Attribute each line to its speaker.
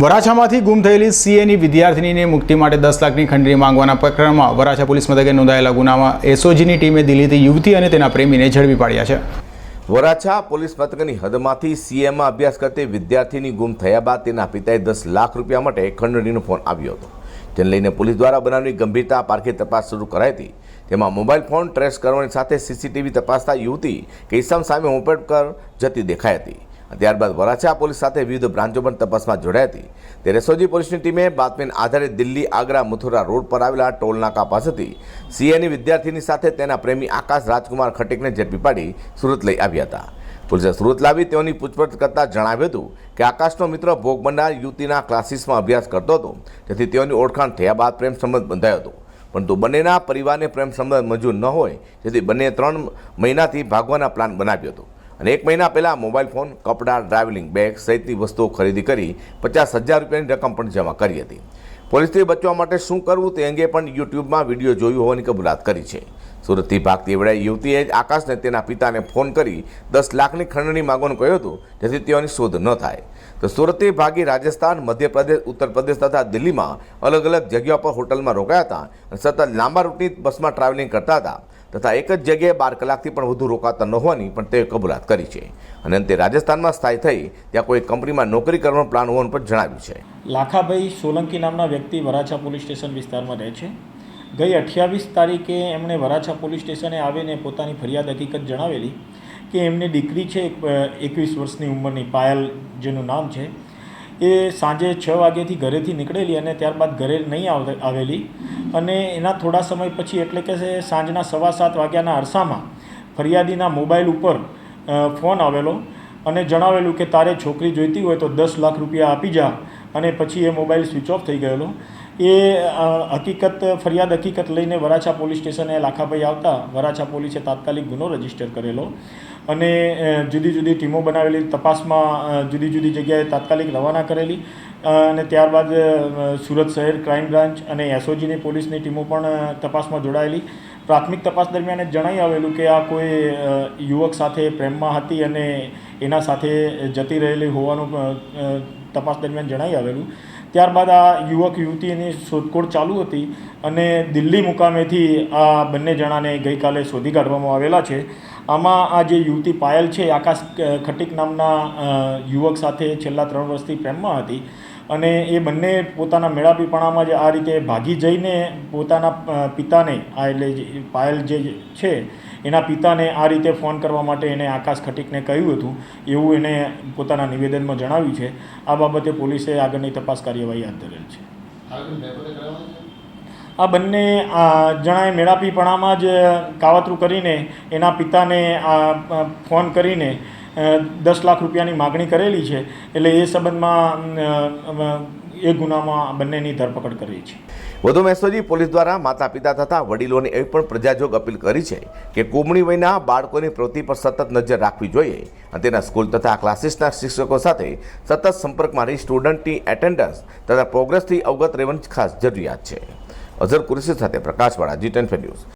Speaker 1: વરાછામાંથી ગુમ થયેલી સીએની વિદ્યાર્થિનીને મુક્તિ માટે દસ લાખની ખંડણી માંગવાના પ્રકરણમાં વરાછા પોલીસ મથકે નોંધાયેલા ગુનામાં એસઓજીની ટીમે દિલ્હીથી યુવતી અને તેના પ્રેમીને ઝડપી પાડ્યા છે.
Speaker 2: વરાછા પોલીસ મથકની હદમાંથી સીએમાં અભ્યાસ કરતી વિદ્યાર્થીની ગુમ થયા બાદ તેના પિતાએ દસ લાખ રૂપિયા માટે ખંડણીનો ફોન આવ્યો હતો. જેને લઈને પોલીસ દ્વારા બનાવની ગંભીરતા પારખી તપાસ શરૂ કરાઈ હતી. તેમાં મોબાઈલ ફોન ટ્રેસ કરવાની સાથે સીસીટીવી તપાસતા યુવતી કે ઇસમ સામે મોપેડ પર જતી દેખાઈ હતી. ત્યારબાદ વરાછા પોલીસ સાથે વિવિધ બ્રાન્ચો પણ તપાસમાં જોડાઈ હતી. ત્યારે રેસોજી પોલીસની ટીમે બાતમીના આધારે દિલ્હી આગ્રા મથુરા રોડ પર આવેલા ટોલ નાકા પાસેથી સીએની વિદ્યાર્થીની સાથે તેના પ્રેમી આકાશ રાજકુમાર ખટીકને ઝડપી પાડી સુરત લઈ આવ્યા હતા. પોલીસે સુરત લાવી તેઓની પૂછપરછ કરતાં જણાવ્યું હતું કે આકાશનો મિત્ર ભોગ બનનાર યુવતીના ક્લાસીસમાં અભ્યાસ કરતો હતો. જેથી તેઓની ઓળખાણ થયા બાદ પ્રેમ સંબંધ બંધાયો હતો. પરંતુ બંનેના પરિવારને પ્રેમ સંબંધ મંજૂર ન હોય તેથી બંને ત્રણ મહિનાથી ભાગવાના પ્લાન બનાવ્યો હતો. અને એક મહિના પહેલાં મોબાઈલ ફોન, કપડાં ડ્રાઇવિંગ બેગ સહિતની વસ્તુઓ ખરીદી કરી પચાસ હજાર રૂપિયાની રકમ પણ જમા કરી હતી. પોલીસથી બચવા માટે શું કરવું તે અંગે પણ યુટ્યુબમાં વીડિયો જોયું હોવાની કબૂલાત કરી છે. સુરતથી ભાગતી વેળાએ યુવતીએ આકાશને તેના પિતાને ફોન કરી દસ લાખની ખંડણી માગવાનું કહ્યું હતું, જેથી તેઓની શોધ ન થાય. તો સુરતથી ભાગી રાજસ્થાન, મધ્યપ્રદેશ ઉત્તર પ્રદેશ તથા દિલ્હીમાં અલગ અલગ જગ્યાઓ પર હોટલમાં રોકાયા હતા અને સતત લાંબા રૂટની બસમાં ટ્રાવેલિંગ કરતા હતા તથા એક જ જગ્યાએ બાર કલાકથી પણ વધુ રોકાતા ન હોવાની પણ તે કબૂલાત કરી છે. અને અંતે રાજસ્થાનમાં સ્થાયી થઈ ત્યાં કોઈ કંપનીમાં નોકરી કરવાનો પ્લાન હોવાનું પણ જણાવ્યું છે.
Speaker 3: લાખાભાઈ સોલંકી નામના વ્યક્તિ વરાછા પોલીસ સ્ટેશન વિસ્તારમાં રહે છે. ગઈ અઠ્યાવીસ તારીખે એમણે વરાછા પોલીસ સ્ટેશને આવીને પોતાની ફરિયાદ હકીકત જણાવેલી કે એમની દીકરી છે એકવીસ વર્ષની ઉંમરની પાયલ, જેનું નામ છે. એ સાંજે છ વાગ્યેથી ઘરેથી નીકળેલી અને ત્યારબાદ ઘરે નહીં આવ- આવેલી અને એના થોડા સમય પછી એટલે કે સાંજના સવા સાત વાગ્યાના અરસામાં ફરિયાદીના મોબાઈલ ઉપર ફોન આવેલો અને જણાવેલું કે તારે છોકરી જોઈતી હોય તો દસ લાખ રૂપિયા આપી જા અને પછી એ મોબાઈલ સ્વિચ ઓફ થઈ ગયેલો. એ હકીકત, ફરિયાદ હકીકત લઈને વરાછા પોલીસ સ્ટેશને લાખાભાઈ આવતા વરાછા પોલીસે તાત્કાલિક ગુનો રજિસ્ટર કરેલો અને જુદી જુદી ટીમો બનાવેલી, તપાસમાં જુદી જુદી જગ્યાએ તાત્કાલિક રવાના કરેલી અને ત્યારબાદ સુરત શહેર ક્રાઇમ બ્રાન્ચ અને એસઓજીની પોલીસની ટીમો પણ તપાસમાં જોડાયેલી પ્રાથમિક તપાસ દરમિયાન એ જણાઈ આવેલું કે આ કોઈ યુવક સાથે પ્રેમમાં હતી અને એના સાથે જતી રહેલી હોવાનું તપાસ દરમિયાન જણાઈ આવેલું. ત્યારબાદ આ યુવક યુવતીની શોધખોળ ચાલુ હતી અને દિલ્હી મુકામેથી આ બંને જણાને ગઈકાલે શોધી કાઢવામાં આવેલા છે. આમાં આ જે યુવતી પાયલ છે, આકાશ ખટીક નામના યુવક સાથે છેલ્લા ત્રણ વર્ષથી પ્રેમમાં હતી. અને એ બંને પોતાના મેળાપીપણામાં જ આ રીતે ભાગી જઈને પોતાના પિતાને આ એટલે પાયલ જે છે, એના પિતાને આ રીતે ફોન કરવા માટે એને આકાશ ખટીકને કહ્યું હતું, એવું એને પોતાના નિવેદનમાં જણાવ્યું છે. આ બાબતે પોલીસે આગળની તપાસ કાર્યવાહી હાથ ધરેલ છે. આ બંને જણાએ મેળાપીપણામાં જ કાવતરું કરીને એના પિતાને આ ફોન કરીને દસ લાખ રૂપિયાની માગણી કરેલી છે, એટલે એ સંબંધમાં એ ગુનામાં બંનેની ધરપકડ કરી છે.
Speaker 2: વધુ એસઓજી પોલીસ દ્વારા માતા પિતા તથા વડીલોને એવી પણ પ્રજાજોગ અપીલ કરી છે કે કુમણી વયના બાળકોની પ્રવૃત્તિ પર સતત નજર રાખવી જોઈએ અને તેના સ્કૂલ તથા ક્લાસીસના શિક્ષકો સાથે સતત સંપર્કમાં રહી સ્ટુડન્ટની એટેન્ડન્સ તથા પ્રોગ્રેસથી અવગત રહેવાની ખાસ જરૂરિયાત છે. અઝર કુરેશી સાથે પ્રકાશવાળા જી ટેન ન્યૂઝ